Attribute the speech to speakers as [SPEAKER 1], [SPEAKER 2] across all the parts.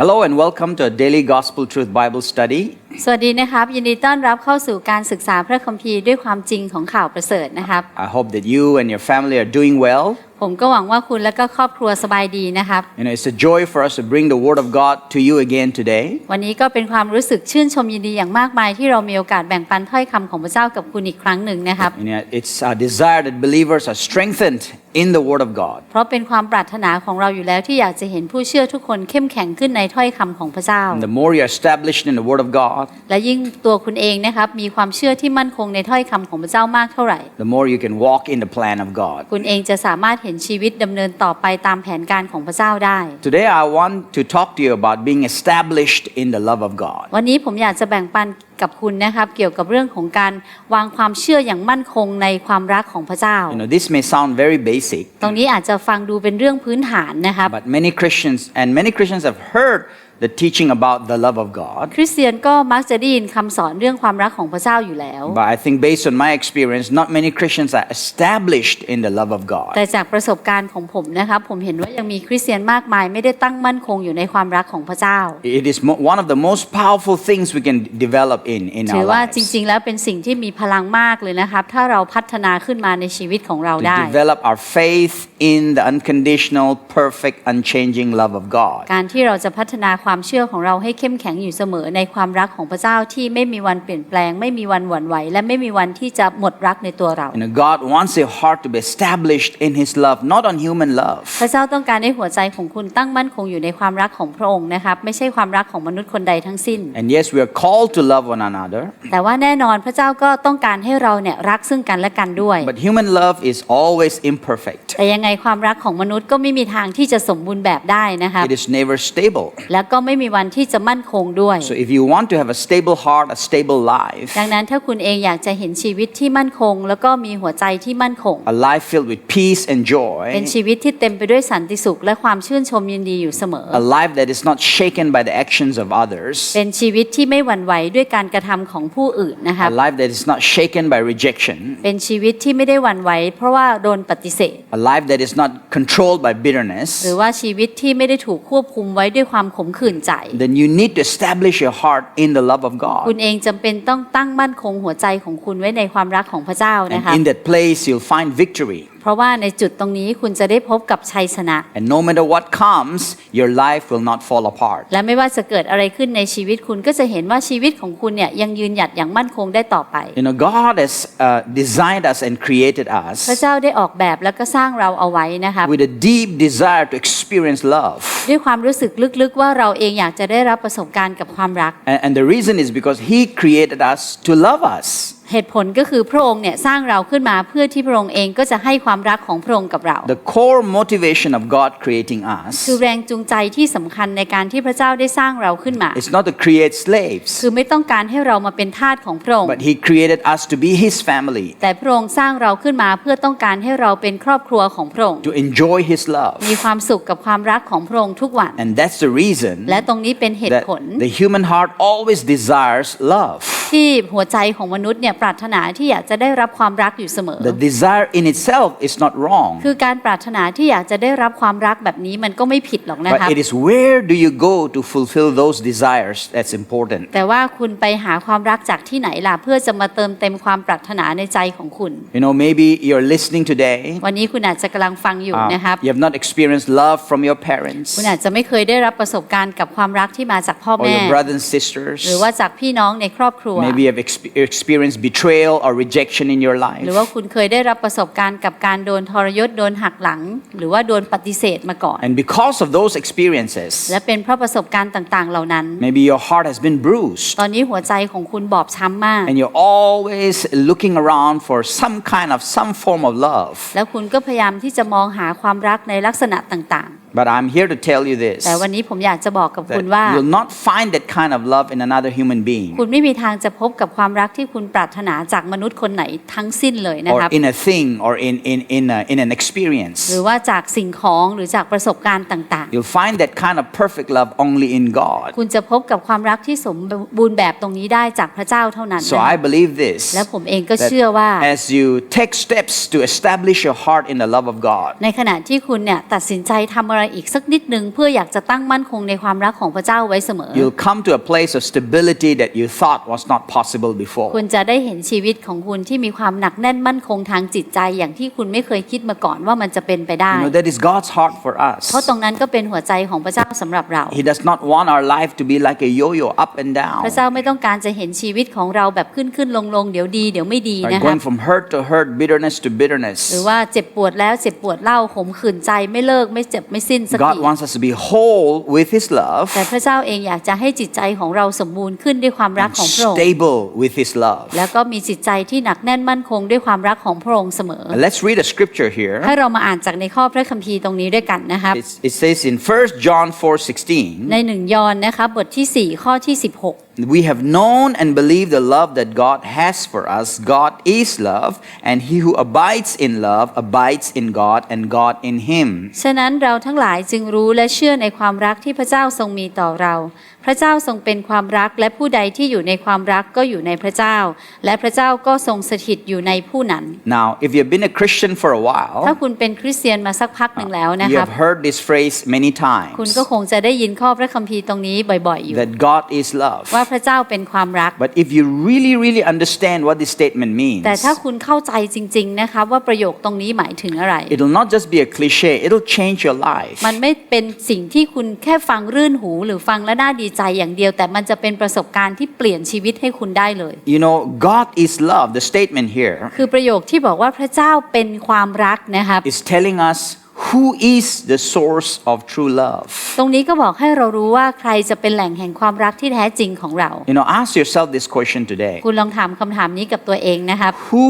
[SPEAKER 1] Hello and welcome to a daily Gospel Truth Bible study.
[SPEAKER 2] สวัสดีนะครับ ยินดีต้อนรับเข้าสู่การศึกษาพระคัมภีร์ด้วยความจริงของข่าวประเสริฐนะครับ
[SPEAKER 1] I hope that you and your family are doing well.
[SPEAKER 2] ผมก็หวังว่าคุณและก็ครอบครัวสบายดีนะครับ
[SPEAKER 1] You know, it's a joy for us to bring the Word of God to you again today.
[SPEAKER 2] วันนี้ก็เป็นความรู้สึกชื่นชมยินดีอย่างมากมายที่เรามีโอกาสแบ่งปันถ้อยคำของพระเจ้ากับคุณอีกครั้งหนึ่งนะครับ
[SPEAKER 1] You know, it's our desire that believers are strengthened in the Word of God.
[SPEAKER 2] เพราะเป็นความปรารถนาของเราอยู่แล้วที่อยากจะเห็นผู้เชื่อทุกคนเข้มแข็งขึ้นในถ้อยคำของพระเจ้า
[SPEAKER 1] And the more you're established in the Word of God,
[SPEAKER 2] และยิ่งตัวคุณเองนะครับมีความเชื่อที่มั่นคงในถ้อยคำของพระเจ้ามากเท่าไหร่
[SPEAKER 1] the more you can walk in the plan of God.
[SPEAKER 2] คุณเองจะสามารถเห็นชีวิตดำเนินต่อไปตามแผนการของพระเจ้าได้
[SPEAKER 1] Today, I want to talk to you about being established in the love of God.
[SPEAKER 2] วันนี้ผมอยากจะแบ่งปัน กับคุณนะครับเกี่ยวกับเรื่องของการวางความเชื่ออย่างมั่นคงในความรักของพระเจ้า
[SPEAKER 1] You know, this may sound very basic,
[SPEAKER 2] ตรงนี้อาจจะฟังดูเป็นเรื่องพื้นฐานนะครับ
[SPEAKER 1] but many Christians and many Christians have heard the teaching about the love of God.
[SPEAKER 2] คริสเตียนก็มักจะได้ยินคำสอนเรื่องความรักของพระเจ้าอยู่แล้ว
[SPEAKER 1] But I think based on my experience, not many Christians are established in the love of God.
[SPEAKER 2] แต่จากประสบการณ์ของผมนะครับ ผมเห็นว่ายังมีคริสเตียนมากมาย ไม่ได้ตั้งมั่นคงอยู่ในความรักของพระเจ้า
[SPEAKER 1] It is mo- one of the most powerful things we can develop in in
[SPEAKER 2] ถื
[SPEAKER 1] our
[SPEAKER 2] อว่า
[SPEAKER 1] lives.
[SPEAKER 2] จริง ๆ แล้วเป็นสิ่งที่มีพลังมากเลยนะครับ ถ้าเราพัฒนาขึ้นมาในชีวิตของเรา
[SPEAKER 1] To
[SPEAKER 2] ได้
[SPEAKER 1] develop our faith in the unconditional, perfect, unchanging love of God.
[SPEAKER 2] การที่เราจะพัฒนาความ ามเชื่อของเราให้เข้มแข็งอยู่เสมอในความรักของพระเจ้าที่ไม่มีวันเปลี่ยนแปลง ไม่มีวันหวั่นไหว และไม่มีวันที่จะหมดรักในตัวเรา
[SPEAKER 1] You know, God wants your heart to be established in His love, not on human love.
[SPEAKER 2] พระเจ้าต้องการให้หัวใจของคุณตั้งมั่นคงอยู่ในความรักของพระองค์นะครับไม่ใช่ความรักของมนุษย์คนใดทั้งสิ้น
[SPEAKER 1] And yes, we are called to love one another,
[SPEAKER 2] แต่ว่าแน่นอนพระเจ้าก็ต้องการให้เราเนี่ยรักซึ่งกันและกันด้วย
[SPEAKER 1] but human love is always imperfect.
[SPEAKER 2] แต่ยังไงความรักของมนุษย์ก็ไม่มีทางที่จะสมบูรณ์แบบได้นะครับ
[SPEAKER 1] It is never stable.
[SPEAKER 2] แล้วก็ไม่มีวันที่จะมั่นคงด้วย
[SPEAKER 1] So if you want to have a stable heart, a stable life,
[SPEAKER 2] ดังนั้นถ้าคุณเองอยากจะเห็นชีวิตที่มั่นคง แล้วก็มีหัวใจที่มั่นคง
[SPEAKER 1] a life filled with peace and joy,
[SPEAKER 2] เป็นชีวิตที่เต็มไปด้วยสันติสุขและความชื่นชมยินดีอยู่เสมอ
[SPEAKER 1] a life that is not shaken by the actions of others,
[SPEAKER 2] เป็นชีวิตที่ไม่หวั่นไหวด้วยการกระทำของผู้อื่นนะครับ
[SPEAKER 1] a life that is not shaken by rejection,
[SPEAKER 2] เป็นชีวิตที่ไม่ได้หวั่นไหวเพราะว่าโดนปฏิเสธ
[SPEAKER 1] a life that is not controlled by bitterness,
[SPEAKER 2] หรือว่าชีวิตที่ไม่ได้ถูกควบคุมไว้ด้วยความขมขื่นใจ
[SPEAKER 1] then you need to establish your heart in the love of
[SPEAKER 2] คุณ
[SPEAKER 1] God.
[SPEAKER 2] เองจำเป็นต้องตั้งมั่นคงหัวใจของคุณไว้ในความรักของพระเจ้านะคะ
[SPEAKER 1] And in that place, you'll find victory.
[SPEAKER 2] เพราะว่าในจุดตรงนี้คุณจะได้พบกับชัยชนะ
[SPEAKER 1] And no matter what comes, your life will not fall apart.
[SPEAKER 2] และไม่ว่าจะเกิดอะไรขึ้นในชีวิตคุณก็จะเห็นว่าชีวิตของคุณเนี่ยยังยืนหยัดอย่างมั่นคงได้ต่อไป
[SPEAKER 1] You know, God has uh, designed us and created
[SPEAKER 2] พระ
[SPEAKER 1] us
[SPEAKER 2] เจ้าได้ออกแบบแล้วก็สร้างเราเอาไว้นะครับ
[SPEAKER 1] with a deep desire to experience love.
[SPEAKER 2] ด้วยความรู้สึกลึกๆว่าเราเองอยากจะได้รับประสบการณ์กับความรัก
[SPEAKER 1] And, and the reason is because He created us to love us.
[SPEAKER 2] เหตุผลก็คือพระองค์เนี่ยสร้างเราขึ้นมาเพื่อที่พระองค์เองก็จะให้ความรักของพระองค์กับเรา
[SPEAKER 1] The core motivation of God creating
[SPEAKER 2] คือ
[SPEAKER 1] us
[SPEAKER 2] แรงจูงใจที่สำคัญในการที่พระเจ้าได้สร้างเราขึ้นมา
[SPEAKER 1] is not to create slaves,
[SPEAKER 2] คือไม่ต้องการให้เรามาเป็นทาสของพระองค์
[SPEAKER 1] but He created us to be His family,
[SPEAKER 2] แต่พระองค์สร้างเราขึ้นมาเพื่อต้องการให้เราเป็นครอบครัวของพระองค์
[SPEAKER 1] to enjoy His love.
[SPEAKER 2] มีความสุขกับความรักของพระองค์ทุกวัน
[SPEAKER 1] And that's the reason
[SPEAKER 2] และตรงนี้เป็นเหตุ
[SPEAKER 1] that
[SPEAKER 2] ผล
[SPEAKER 1] the human heart always desires love.
[SPEAKER 2] ที่หัวใจของมนุษย์เนี่ยปรารถนาที่อยากจะได้รับความรักอยู่เสมอ
[SPEAKER 1] The desire in itself is not wrong,
[SPEAKER 2] คือการปรารถนาที่อยากจะได้รับความรักแบบนี้มันก็ไม่ผิดหรอกนะ
[SPEAKER 1] but
[SPEAKER 2] ครับ
[SPEAKER 1] it is where do you go to fulfill those desires that's important.
[SPEAKER 2] แต่ว่าคุณไปหาความรักจากที่ไหนล่ะเพื่อจะมาเติมเต็มความปรารถนาในใจของคุณ
[SPEAKER 1] You know, maybe you're listening today,
[SPEAKER 2] วันนี้คุณอาจจะกำลังฟังอยู่
[SPEAKER 1] uh,
[SPEAKER 2] นะครับ
[SPEAKER 1] you have not experienced love from your parents
[SPEAKER 2] คุณอาจจะไม่เคยได้รับประสบการณ์กับความรักที่มาจากพ่อ
[SPEAKER 1] or
[SPEAKER 2] แม่
[SPEAKER 1] your brothers and sisters.
[SPEAKER 2] หรือว่าจากพี่น้องในครอบครัว
[SPEAKER 1] Maybe you have exp- experienced betrayal or rejection in your
[SPEAKER 2] หรือว่า
[SPEAKER 1] life.
[SPEAKER 2] คุณเคยได้รับประสบการณ์กับการโดนทรยศโดนหักหลัง หรือว่าโดนปฏิเสธมาก่อน
[SPEAKER 1] And because of those experiences,
[SPEAKER 2] และเป็นเพราะประสบการณ์ต่างๆ เหล่านั้น
[SPEAKER 1] maybe your heart has been bruised
[SPEAKER 2] ตอนนี้หัวใจของคุณบอบช้ำมาก
[SPEAKER 1] and you're always looking around for some kind of some form of love.
[SPEAKER 2] แล้วคุณก็พยายามที่จะมองหาความรักในลักษณะต่าง
[SPEAKER 1] But I'm here to tell you this
[SPEAKER 2] ๆแต่วันนี้ผมอยากจะบอกกับ
[SPEAKER 1] that
[SPEAKER 2] คุณว่า
[SPEAKER 1] you'll not find that kind of love in another human being
[SPEAKER 2] คุณไม่มีทางจะพบกับความรักที่คุณปรารถนาจากมนุษย์คนไหนทั้งสิ้นเลยนะ
[SPEAKER 1] or
[SPEAKER 2] ครับ
[SPEAKER 1] in a thing or in, in, in, a, in an experience.
[SPEAKER 2] หรือว่าจากสิ่งของหรือจากประสบการณ์ต่าง
[SPEAKER 1] You'll find that kind of perfect love only in God.
[SPEAKER 2] ๆคุณจะพบกับความรักที่สมบูรณ์แบบตรงนี้ได้จากพระเจ้าเท่านั้น
[SPEAKER 1] So
[SPEAKER 2] นะ
[SPEAKER 1] I believe this
[SPEAKER 2] และผมเองก็
[SPEAKER 1] that
[SPEAKER 2] เชื่อว่า
[SPEAKER 1] as you take steps to establish your heart in the love of God,
[SPEAKER 2] ในขณะที่คุณเนี่ยตัดสินใจทำอะไรอะไรอีกสักนิดหนึ่งเพื่ออยากจะตั้งมั่นคงในความรักของพระเจ้าไว้เสมอ
[SPEAKER 1] You'll come to a place of stability that you thought was not possible before.
[SPEAKER 2] คุณจะได้เห็นชีวิตของคุณที่มีความหนักแน่นมั่นคงทางจิตใจ อย่างที่คุณไม่เคยคิดมาก่อนว่ามันจะเป็นไปได้
[SPEAKER 1] You know, that is God's heart for
[SPEAKER 2] เพราะ
[SPEAKER 1] us.
[SPEAKER 2] ตรงนั้นก็เป็นหัวใจของพระเจ้าสำหรับเรา
[SPEAKER 1] He does not want our life to be like a yo yo up and down,
[SPEAKER 2] พระเจ้าไม่ต้องการจะเห็นชีวิตของเราแบบขึ้นขึ้นลงลงเดี๋ยวดีเดี๋ยวไม่ดี
[SPEAKER 1] like
[SPEAKER 2] นะคะ
[SPEAKER 1] going from hurt to hurt, bitterness to
[SPEAKER 2] หรือ
[SPEAKER 1] bitterness.
[SPEAKER 2] ว่าเจ็บปวดแล้วเจ็บปวดเล่าขมขื่นใจไม่เลิกไม่เจ็บไม่สิ้นสัก
[SPEAKER 1] God
[SPEAKER 2] ที
[SPEAKER 1] wants us to be whole with His love,
[SPEAKER 2] แต่พระเจ้าเองอยากจะให้จิตใจของเราสมบูรณ์ขึ้นด้วยความรักของพระองค์
[SPEAKER 1] stable with His love.
[SPEAKER 2] แล้วก็มีจิตใจที่หนักแน่นมั่นคงด้วยความรักของพระองค์เสมอ
[SPEAKER 1] And let's read a scripture here.
[SPEAKER 2] ให้เรามาอ่านจากในข้อพระคัมภีร์ตรงนี้ด้วยกันนะครับ
[SPEAKER 1] It's, it says in 1 John 4:16,
[SPEAKER 2] ในหนึ่งยอห์นนะคะบทที่ 4 ข้อที่ 16
[SPEAKER 1] we have known and believed the love that God has for us. God is love, and he who abides in love abides in God and God in him.
[SPEAKER 2] ฉะนั้นเราทั้งหลายจึงรู้และเชื่อในความรักที่พระเจ้าทรงมีต่อเรา พระเจ้าทรงเป็นความรักและผู้ใดที่อยู่ในความรักก็อยู่ในพระเจ้า และพระเจ้าก็ทรงสถิตอยู่ในผู้นั้น
[SPEAKER 1] Now, if you've been a Christian for a
[SPEAKER 2] ถ้า
[SPEAKER 1] while,
[SPEAKER 2] คุณเป็นคริสเตียนมาสักพักหนึ่งแล้วนะ
[SPEAKER 1] you
[SPEAKER 2] ครับ
[SPEAKER 1] have heard this phrase many
[SPEAKER 2] คุณ
[SPEAKER 1] times
[SPEAKER 2] ก็คงจะได้ยินข้อพระคัมภีร์ตรงนี้บ่อยๆอยู่
[SPEAKER 1] that God is love.
[SPEAKER 2] ว่าพระเจ้าเป็นความรัก
[SPEAKER 1] But if you really, really understand what this statement means,
[SPEAKER 2] แต่ถ้าคุณเข้าใจจริงๆนะครับว่าประโยคตรงนี้หมายถึงอะไร
[SPEAKER 1] it'll not just be a cliche, it'll change your life.
[SPEAKER 2] มันไม่เป็นสิ่งที่คุณแค่ฟังรื่นหูหรือฟังแล้วน่าดีใจอย่างเดียว แต่มันจะเป็นประสบการณ์ที่เปลี่ยนชีวิตให้คุณได้เลย
[SPEAKER 1] You know, God is love. The statement here
[SPEAKER 2] คือประโยคที่บอกว่าพระเจ้าเป็นความรักนะครับ
[SPEAKER 1] is telling us who is the source of true love.
[SPEAKER 2] ตรงนี้ก็บอกให้เรารู้ว่าใครจะเป็นแหล่งแห่งความรักที่แท้จริงของเรา
[SPEAKER 1] You know, ask yourself this question today
[SPEAKER 2] คุณลองถามคำถามนี้กับตัวเองนะครับ
[SPEAKER 1] Who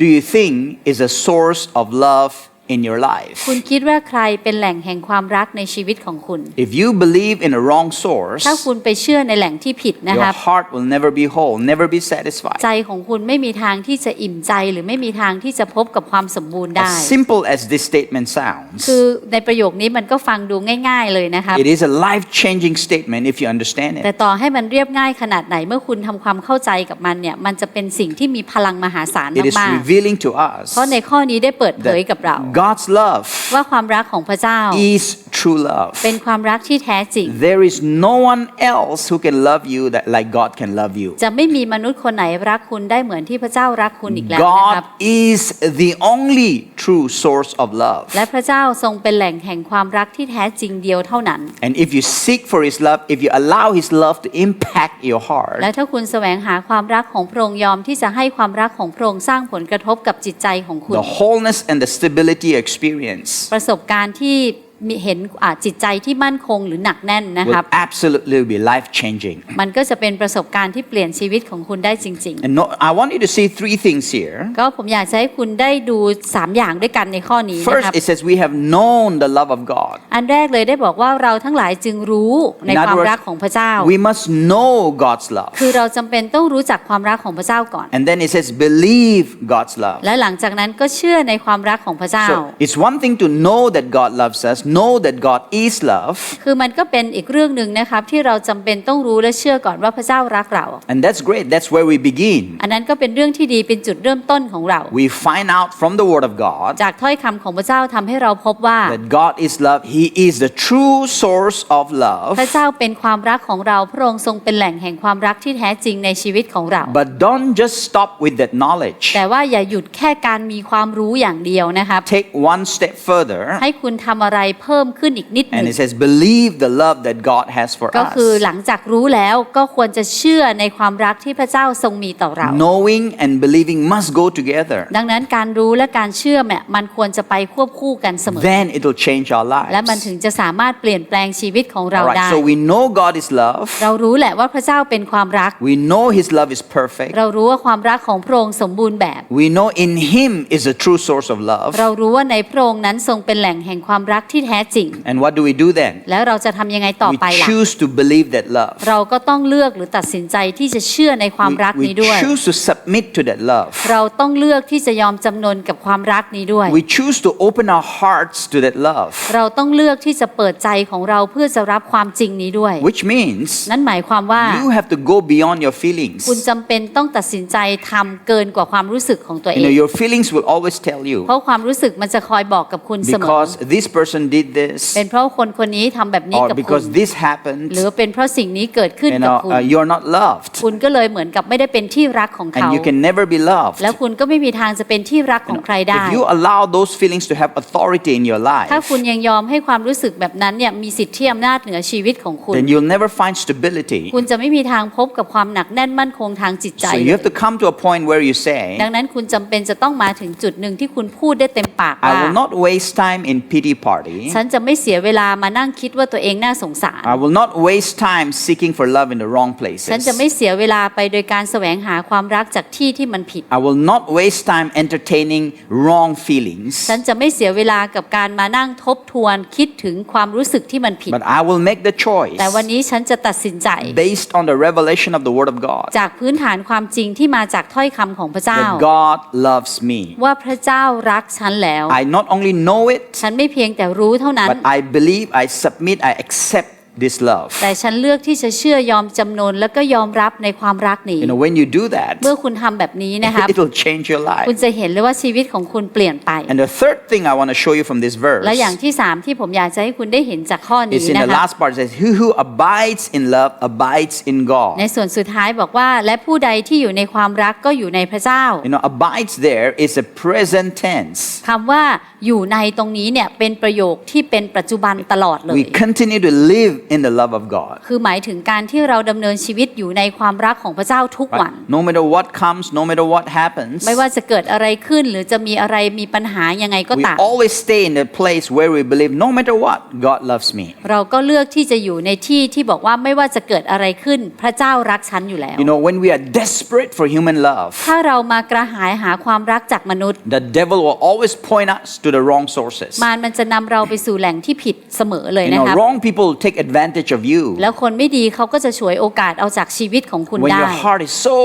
[SPEAKER 1] do you think is the source of love in your life?
[SPEAKER 2] คุณคิดว่าใครเป็นแหล่งแห่งความรักในชีวิตของคุณ
[SPEAKER 1] If you believe in a wrong source,
[SPEAKER 2] ถ้าคุณไปเชื่อในแหล่งที่ผิดนะค
[SPEAKER 1] your
[SPEAKER 2] รับ
[SPEAKER 1] heart will never be whole, never be satisfied.
[SPEAKER 2] ใจของคุณไม่มีทางที่จะอิ่มใจหรือไม่มีทางที่จะพบกับความสมบูรณ์ได้
[SPEAKER 1] As simple as this statement sounds,
[SPEAKER 2] คือในประโยคนี้มันก็ฟังดูง่าย ๆเลยนะครับ
[SPEAKER 1] it is a life changing statement if you understand
[SPEAKER 2] แต่
[SPEAKER 1] it.
[SPEAKER 2] ต่อให้มันเรียบง่ายขนาดไหนเมื่อคุณทำความเข้าใจกับมันเนี่ยมันจะเป็นสิ่งที่มีพลังมหาศาล
[SPEAKER 1] It is
[SPEAKER 2] มาก
[SPEAKER 1] revealing to us
[SPEAKER 2] ๆเพราะในข้อนี้ได้เปิดเผยกับเรา
[SPEAKER 1] that God's love
[SPEAKER 2] ว่าความรักของพระเจ้า
[SPEAKER 1] is true love.
[SPEAKER 2] เป็นความรักที่แท้จริง
[SPEAKER 1] There is no one else who can love you that like God can love you.
[SPEAKER 2] จะไม่มีมนุษย์คนไหนรักคุณได้เหมือนที่พระเจ้ารักคุณอีกแล้วนะครับ
[SPEAKER 1] God is the only true source of love.
[SPEAKER 2] และพระเจ้าทรงเป็นแหล่งแห่งความรักที่แท้จริงเดียวเท่านั้น
[SPEAKER 1] And if you seek for His love, if you allow His love to impact your heart,
[SPEAKER 2] และถ้าคุณแสวงหาความรักของพระองค์ยอมที่จะให้ความรักของพระองค์สร้างผลกระทบกับจิตใจของคุณ
[SPEAKER 1] the wholeness and the stability you experience
[SPEAKER 2] ประสบการณ์ที่ มีเห็นอ่าจิตใจที่มั่นคงหรือหนักแน่นนะค
[SPEAKER 1] will
[SPEAKER 2] รับ
[SPEAKER 1] absolutely be life changing.
[SPEAKER 2] มันก็จะเป็นประสบการณ์ที่เปลี่ยนชีวิตของคุณได้จริง
[SPEAKER 1] And no, I want you to see three things here.
[SPEAKER 2] ๆก็ผมอยากจะให้คุณได้ดู 3 อย่างด้วยกันในข้อนี้นะ
[SPEAKER 1] First,
[SPEAKER 2] ครับ
[SPEAKER 1] it says we have known the love of God.
[SPEAKER 2] อันแรกเลยได้บอกว่าเราทั้งหลายจึงรู้ใน
[SPEAKER 1] In
[SPEAKER 2] ความ
[SPEAKER 1] other
[SPEAKER 2] รัก
[SPEAKER 1] words,
[SPEAKER 2] ของพระเจ้า
[SPEAKER 1] we must know God's love.
[SPEAKER 2] คือเราจำเป็นต้องรู้จักความรักของพระเจ้าก่อน
[SPEAKER 1] And then it says believe God's love.
[SPEAKER 2] และหลังจากนั้นก็เชื่อในความรักของพระเจ้า
[SPEAKER 1] So it's one thing to know that God loves us, know that God is love,
[SPEAKER 2] คือมันก็เป็นอีกเรื่องหนึ่งนะครับที่เราจำเป็นต้องรู้และเชื่อก่อนว่าพระเจ้ารักเรา
[SPEAKER 1] and that's great. That's where we begin.
[SPEAKER 2] อันนั้นก็เป็นเรื่องที่ดีเป็นจุดเริ่มต้นของเรา
[SPEAKER 1] We find out from the Word of God
[SPEAKER 2] จากถ้อยคำของพระเจ้าทำให้เราพบว่า
[SPEAKER 1] that God is love. He is the true source of love.
[SPEAKER 2] พระเจ้าเป็นความรักของเราพระองค์ทรงเป็นแหล่งแห่งความรักที่แท้จริงในชีวิตของเรา
[SPEAKER 1] But don't just stop with that knowledge.
[SPEAKER 2] แต่ว่าอย่าหยุดแค่การมีความรู้อย่างเดียวนะครับ
[SPEAKER 1] Take one step further,
[SPEAKER 2] ให้คุณทำอะไรเพิ่มขึ้นอีกนิดหนึ่
[SPEAKER 1] and
[SPEAKER 2] ง
[SPEAKER 1] it says, believe the love that God has for
[SPEAKER 2] ก็คือ
[SPEAKER 1] us.
[SPEAKER 2] หลังจากรู้แล้วก็ควรจะเชื่อในความรักที่พระเจ้าทรงมีต่อเรา
[SPEAKER 1] Knowing and believing must go together.
[SPEAKER 2] ดังนั้นการรู้และการเชื่อเนี่ยมันควรจะไปควบคู่กันเสมอ
[SPEAKER 1] Then it'll change our
[SPEAKER 2] และมัน
[SPEAKER 1] lives.
[SPEAKER 2] ถึงจะสามารถเปลี่ยนแปลงชีวิตของเรา
[SPEAKER 1] All
[SPEAKER 2] ได้
[SPEAKER 1] right, so we know God is love.
[SPEAKER 2] เรารู้แหละว่าพระเจ้าเป็นความรัก
[SPEAKER 1] We know His love is perfect.
[SPEAKER 2] เรารู้ว่าความรักของพระองค์สมบูรณ์แบบ
[SPEAKER 1] We know in Him is the true source of love.
[SPEAKER 2] เรารู้ว่าในพระองค์นั้นทรงเป็นแหล่งแห่งความรักที่แท้จริง
[SPEAKER 1] And what do we do then?
[SPEAKER 2] แล้วเราจะทำยังไงต่อ
[SPEAKER 1] We
[SPEAKER 2] ไปล่ะ
[SPEAKER 1] choose to believe that love.
[SPEAKER 2] เราก็ต้องเลือกหรือตัดสินใจที่จะเชื่อในความ
[SPEAKER 1] We,
[SPEAKER 2] รัก
[SPEAKER 1] we
[SPEAKER 2] นี้ด้วย
[SPEAKER 1] choose to submit to that love.
[SPEAKER 2] เราต้องเลือกที่จะยอมจำนนกับความรักนี้ด้วย
[SPEAKER 1] We choose to open our hearts to that love,
[SPEAKER 2] เราต้องเลือกที่จะเปิดใจของเราเพื่อจะรับความจริงนี้ด้วย
[SPEAKER 1] which means
[SPEAKER 2] นั่นหมายความว่า
[SPEAKER 1] you have to go beyond your feelings.
[SPEAKER 2] คุณจำเป็นต้องตัดสินใจทำเกินกว่าความรู้สึกของตัวเอ
[SPEAKER 1] You know,
[SPEAKER 2] ง
[SPEAKER 1] your feelings will always tell you
[SPEAKER 2] เพราะความรู้สึกมันจะคอยบอกกับคุณเสมอ
[SPEAKER 1] because this person did this,
[SPEAKER 2] เป็นเพราะคนคนนี้ทำแบบนี้
[SPEAKER 1] or
[SPEAKER 2] กับคุณ
[SPEAKER 1] because this happened,
[SPEAKER 2] หรือเป็นเพราะสิ่งนี้เกิดขึ้น
[SPEAKER 1] you
[SPEAKER 2] กับ
[SPEAKER 1] know,
[SPEAKER 2] คุณ
[SPEAKER 1] uh, you're not loved.
[SPEAKER 2] คุณก็เลยเหมือนกับไม่ได้เป็นที่รักของเขา
[SPEAKER 1] And you can never be loved.
[SPEAKER 2] แล้วคุณก็ไม่มีทางจะเป็นที่รักของใครได้
[SPEAKER 1] If you allow those feelings to have authority in your life,
[SPEAKER 2] ถ้าคุณยังยอมให้ความรู้สึกแบบนั้นเนี่ยมีสิทธิอำนาจเหนือชีวิตของคุณ
[SPEAKER 1] then you'll never find stability.
[SPEAKER 2] คุณจะไม่มีทางพบกับความหนักแน่นมั่นคงทางจิตใจ
[SPEAKER 1] So you have to come to a point where you say,
[SPEAKER 2] ดังนั้นคุณจำเป็นจะต้องมาถึงจุดหนึ่งที่คุณพูดได้เต็มปากว่า
[SPEAKER 1] I will not waste time in pity party.
[SPEAKER 2] ฉันจะไม่เสียเวลามานั่งคิดว่าตัวเองน่าสงสาร
[SPEAKER 1] I will not waste time seeking for love in the wrong
[SPEAKER 2] ฉัน
[SPEAKER 1] places.
[SPEAKER 2] จะไม่เสียเวลาไปโดยการแสวงหาความรักจากที่ที่มันผิด
[SPEAKER 1] I will not waste time entertaining wrong feelings.
[SPEAKER 2] ฉันจะไม่เสียเวลากับการมานั่งทบทวนคิดถึงความรู้สึกที่มันผิด
[SPEAKER 1] But I will make the choice
[SPEAKER 2] แต่วันนี้ฉันจะตัดสินใจ
[SPEAKER 1] based on the revelation of the Word of God
[SPEAKER 2] จากพื้นฐานความจริงที่มาจากถ้อยคำของพระเจ้า
[SPEAKER 1] that God loves me.
[SPEAKER 2] ว่าพระเจ้ารักฉันแล้ว
[SPEAKER 1] I not only know it,
[SPEAKER 2] ฉันไม่เพียงแต่รู้เท่านั้น
[SPEAKER 1] but I believe, I submit, I accept this love.
[SPEAKER 2] แต่ฉันเลือกที่จะเชื่อยอมจำนนแล้วก็ยอมรับในความรักนี้
[SPEAKER 1] You know, when you do that,
[SPEAKER 2] เมื่อคุณทำแบบนี้นะครับ
[SPEAKER 1] it will change your
[SPEAKER 2] คุณ
[SPEAKER 1] life.
[SPEAKER 2] จะเห็นเลยว่าชีวิตของคุณเปลี่ยนไป
[SPEAKER 1] And the third thing I want to show you from this verse
[SPEAKER 2] และอย่างที่สามที่ผมอยากจะให้คุณได้เห็นจากข้อนี้
[SPEAKER 1] is in
[SPEAKER 2] นะ
[SPEAKER 1] the
[SPEAKER 2] ครับ
[SPEAKER 1] last part. It says, He who abides in love abides in
[SPEAKER 2] ใน
[SPEAKER 1] God.
[SPEAKER 2] ส่วนสุดท้ายบอกว่าและผู้ใดที่อยู่ในความรักก็อยู่ในพระเจ้า
[SPEAKER 1] You know, abides there is a present tense.
[SPEAKER 2] คำว่าอยู่ในตรงนี้เนี่ยเป็นประโยคที่เป็นปัจจุบันตลอดเลย
[SPEAKER 1] We continue to live in the love of God.
[SPEAKER 2] คือหมายถึงการที่เราดำเนินชีวิตอยู่ในความรักของพระเจ้าทุกวัน
[SPEAKER 1] Right? No matter what comes, no matter what happens,
[SPEAKER 2] ไม่ว่าจะเกิดอะไรขึ้นหรือจะมีอะไรมีปัญหายังไงก็
[SPEAKER 1] we
[SPEAKER 2] ตาม
[SPEAKER 1] always stay in the place where we believe, no matter what, God loves me.
[SPEAKER 2] เราก็เลือกที่จะอยู่ในที่ที่บอกว่าไม่ว่าจะเกิดอะไรขึ้นพระเจ้ารักฉันอยู่แล้ว
[SPEAKER 1] You know, when we are desperate for human love,
[SPEAKER 2] ถ้าเรามากระหายหาความรักจากมนุษย์
[SPEAKER 1] the devil will always point us to the wrong sources.
[SPEAKER 2] มารมันจะนำเราไปสู่แหล่งที่ผิดเสมอเลย
[SPEAKER 1] You
[SPEAKER 2] นะ
[SPEAKER 1] know,
[SPEAKER 2] ครับ
[SPEAKER 1] wrong people will take advantage of you
[SPEAKER 2] แล้วคนไม่ดีเขาก็จะฉวยโอกาสเอาจากชีวิตของคุณ
[SPEAKER 1] when
[SPEAKER 2] ได้
[SPEAKER 1] your heart is so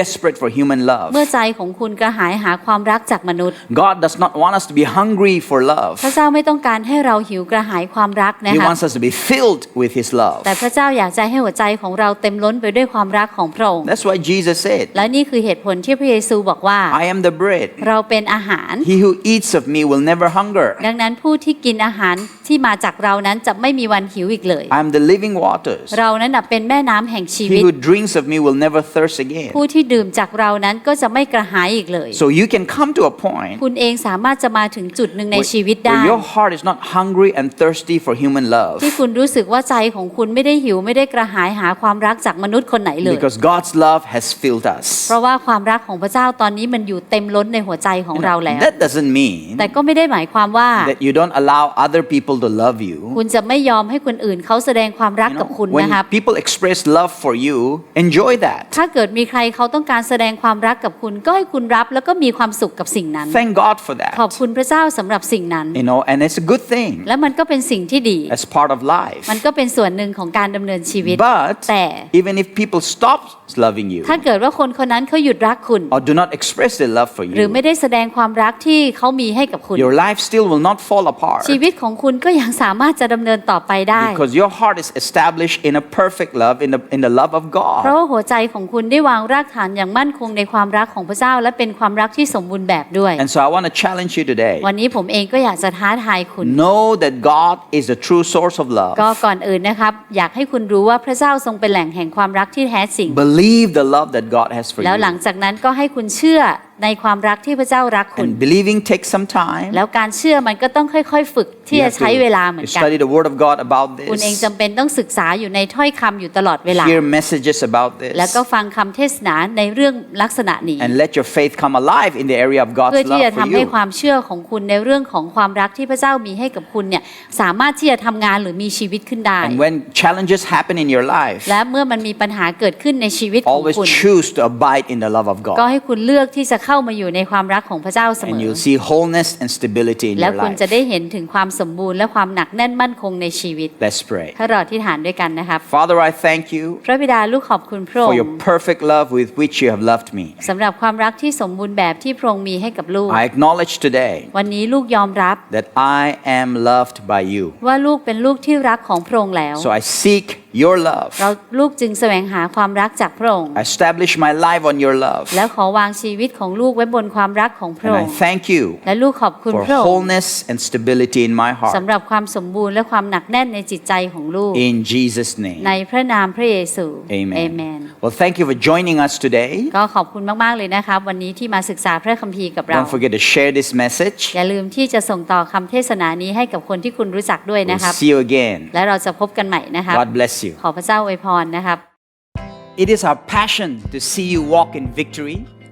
[SPEAKER 1] desperate for human love.
[SPEAKER 2] เมื่อใจของคุณกระหายหาความรักจากมนุษย์
[SPEAKER 1] God does not want us to be hungry for love.
[SPEAKER 2] พระเจ้าไม่ต้องการให้เราหิวกระหายความรักนะ
[SPEAKER 1] He
[SPEAKER 2] คะ
[SPEAKER 1] wants us to be filled with His love.
[SPEAKER 2] แต่พระเจ้าอยากจะให้หัวใจของเราเต็มล้นไปด้วยความรักของพระองค์
[SPEAKER 1] That's why Jesus said,
[SPEAKER 2] และนี่คือเหตุผลที่พระเยซูบอกว่า
[SPEAKER 1] I am the bread.
[SPEAKER 2] เราเป็นอาหาร
[SPEAKER 1] He who eats of me will never hunger.
[SPEAKER 2] ดังนั้นผู้ที่กินอาหารที่มาจากเรานั้นจะไม่มีวันหิวอีกเลย
[SPEAKER 1] I am the living waters.
[SPEAKER 2] เรานั้นน่ะเป็นแม่น้ำแห่งชีวิ
[SPEAKER 1] He
[SPEAKER 2] ต
[SPEAKER 1] who drinks of me will never thirst again.
[SPEAKER 2] ผู้ที่ดื่มจากเรานั้นก็จะไม่กระหายอีกเลย
[SPEAKER 1] So you can come to a point
[SPEAKER 2] คุณเองสามารถจะมาถึงจุดหนึ่งใน
[SPEAKER 1] where,
[SPEAKER 2] ชีวิตได้
[SPEAKER 1] where your heart is not hungry and thirsty for human love
[SPEAKER 2] ที่คุณรู้สึกว่าใจของคุณไม่ได้หิวไม่ได้กระหายหาความรักจากมนุษย์คนไหนเลย
[SPEAKER 1] because God's love has filled us.
[SPEAKER 2] เพราะว่าความรักของพระเจ้าตอนนี้มันอยู่เต็มล้นในหัวใจของ
[SPEAKER 1] You
[SPEAKER 2] เรา
[SPEAKER 1] know,
[SPEAKER 2] แล้ว
[SPEAKER 1] that doesn't mean
[SPEAKER 2] แต่ก็ไม่ได้หมายความว่า
[SPEAKER 1] that you don't allow other people to love you.
[SPEAKER 2] คุณจะไม่ยอมให้คนอื่นเขาแสดงความรัก
[SPEAKER 1] You
[SPEAKER 2] กับ
[SPEAKER 1] know,
[SPEAKER 2] คุณ
[SPEAKER 1] when
[SPEAKER 2] นะครับ
[SPEAKER 1] people express love for you, enjoy that.
[SPEAKER 2] ถ้าเกิดมีใครเขาต้องการแสดงความรักกับคุณ ก็ให้คุณรับแล้วก็มีความสุขกับสิ่งนั้น
[SPEAKER 1] Thank God for
[SPEAKER 2] ขอบ
[SPEAKER 1] that.
[SPEAKER 2] คุณพระเจ้าสำหรับสิ่งนั้น
[SPEAKER 1] You know, and it's a good thing.
[SPEAKER 2] และมันก็เป็นสิ่งที่ดี
[SPEAKER 1] That's part of life.
[SPEAKER 2] มันก็เป็นส่วนหนึ่งของการดำเนินชีวิต
[SPEAKER 1] But
[SPEAKER 2] แต่
[SPEAKER 1] even if people stop loving you
[SPEAKER 2] ถ้าเกิดว่าคนคนนั้นเขาหยุดรักคุณ
[SPEAKER 1] or do not express their love for
[SPEAKER 2] หรือ
[SPEAKER 1] you,
[SPEAKER 2] ไม่ได้แสดงความรักที่เขามีให้กับคุณ
[SPEAKER 1] your life still will not fall apart
[SPEAKER 2] ชีวิตของคุณก็ยังสามารถจะดำเนินต่อไปได้
[SPEAKER 1] because your heart is established in a perfect love, in the, in the love of
[SPEAKER 2] เพราะ
[SPEAKER 1] God.
[SPEAKER 2] ว่าหัวใจของคุณได้วางรากฐานอย่างมั่นคงในความรักของพระเจ้า และเป็นความรักที่สมบูรณ์แบบด้วย
[SPEAKER 1] And so I want to challenge you today.
[SPEAKER 2] วันนี้ผมเองก็อยากจะท้าทายคุณ
[SPEAKER 1] Know that God is the true source of love.
[SPEAKER 2] ก็ก่อนอื่นนะครับ อยากให้คุณรู้ว่าพระเจ้าทรงเป็นแหล่งแห่งความรักที่แท้จริง
[SPEAKER 1] Believe the love that God has for
[SPEAKER 2] แล้วหลัง
[SPEAKER 1] you.
[SPEAKER 2] จากนั้นก็ให้คุณเชื่อ ในความรักที่พระเจ้ารักคุณ
[SPEAKER 1] And believing takes some time.
[SPEAKER 2] แล้วการเชื่อมันก็ต้องค่อย ๆ ฝึกที่
[SPEAKER 1] You
[SPEAKER 2] จะ
[SPEAKER 1] have
[SPEAKER 2] ใช้เวลาเหมือ
[SPEAKER 1] to
[SPEAKER 2] นกัน
[SPEAKER 1] study the Word of God about
[SPEAKER 2] คุณเอง
[SPEAKER 1] this,
[SPEAKER 2] จำเป็นต้องศึกษาอยู่ในถ้อยคำอยู่ตลอดเวลา
[SPEAKER 1] hear messages about
[SPEAKER 2] แล้ว
[SPEAKER 1] this,
[SPEAKER 2] ก็ฟังคำเทศนาในเรื่องลักษณะนี้
[SPEAKER 1] and let your faith come alive in the area of
[SPEAKER 2] เพื่อ
[SPEAKER 1] God's
[SPEAKER 2] ที่จะ
[SPEAKER 1] love
[SPEAKER 2] ทำ
[SPEAKER 1] for
[SPEAKER 2] ให้
[SPEAKER 1] you.
[SPEAKER 2] ความเชื่อของคุณในเรื่องของความรักที่พระเจ้ามีให้กับคุณเนี่ยสามารถที่จะทำงานหรือมีชีวิตขึ้นได้
[SPEAKER 1] And when challenges happen in your life,
[SPEAKER 2] และเมื่อมันมีปัญหาเกิดขึ้นในชีวิตของ
[SPEAKER 1] always
[SPEAKER 2] คุณ
[SPEAKER 1] choose to abide in the love of
[SPEAKER 2] ก็
[SPEAKER 1] God.
[SPEAKER 2] ให้คุณเลือกที่จะเข้ามาอยู่ในความรักของพระเจ้าเสม
[SPEAKER 1] And
[SPEAKER 2] อ
[SPEAKER 1] you'll see wholeness and stability in
[SPEAKER 2] แล้ว
[SPEAKER 1] your
[SPEAKER 2] คุณจะ
[SPEAKER 1] life.
[SPEAKER 2] ได้เห็นถึงความสมบูรณ์และความหนักแน่นมั่นคงในชีวิต
[SPEAKER 1] Let's pray.
[SPEAKER 2] ถ้าเราที่ฐานด้วยกันนะครับ
[SPEAKER 1] Father, I thank you
[SPEAKER 2] พระบิดาลูกขอบคุณพระอง
[SPEAKER 1] for
[SPEAKER 2] ค์
[SPEAKER 1] your perfect love with which you have loved me.
[SPEAKER 2] สำหรับความรักที่สมบูรณ์แบบที่พระองค์มีให้กับลูก
[SPEAKER 1] I acknowledge today
[SPEAKER 2] วันนี้ลูกยอมรับ
[SPEAKER 1] that I am loved by you.
[SPEAKER 2] ว่าลูกเป็นลูกที่รักของพระองค์แล้ว
[SPEAKER 1] So I seek your love.
[SPEAKER 2] เราลูกจึงแสวงหาความรักจากพระองค์
[SPEAKER 1] I establish my life on your love.
[SPEAKER 2] แล้วขอวางชีวิตของลูกไว้บนความรักของพระ
[SPEAKER 1] And
[SPEAKER 2] อง
[SPEAKER 1] I
[SPEAKER 2] ค์
[SPEAKER 1] thank you
[SPEAKER 2] และลูกขอบคุณ
[SPEAKER 1] for
[SPEAKER 2] พระองค์
[SPEAKER 1] wholeness and stability in my
[SPEAKER 2] สำ
[SPEAKER 1] heart.
[SPEAKER 2] หรับความสมบูรณ์และความหนักแน่นในจิตใจของลูก
[SPEAKER 1] In Jesus' name.
[SPEAKER 2] ในพระนามพระเยซู
[SPEAKER 1] Amen.
[SPEAKER 2] เอเมน
[SPEAKER 1] Well, thank you for joining us today.
[SPEAKER 2] ก็ขอบคุณมากๆเลยนะครับวันนี้ที่มาศึกษาพระคัมภีร์กับเรา
[SPEAKER 1] Don't forget to share this message.
[SPEAKER 2] อย่าลืมที่จะส่งต่อคำเทศนานี้ให้กับคนที่คุณรู้จักด้วย
[SPEAKER 1] We'll
[SPEAKER 2] นะครับ
[SPEAKER 1] see you again.
[SPEAKER 2] และเราจะพบกันใหม่นะครับ
[SPEAKER 1] God bless you.
[SPEAKER 2] ขอพระเจ้าอวยพรนะครับ
[SPEAKER 1] It is our passion to see you walk in victory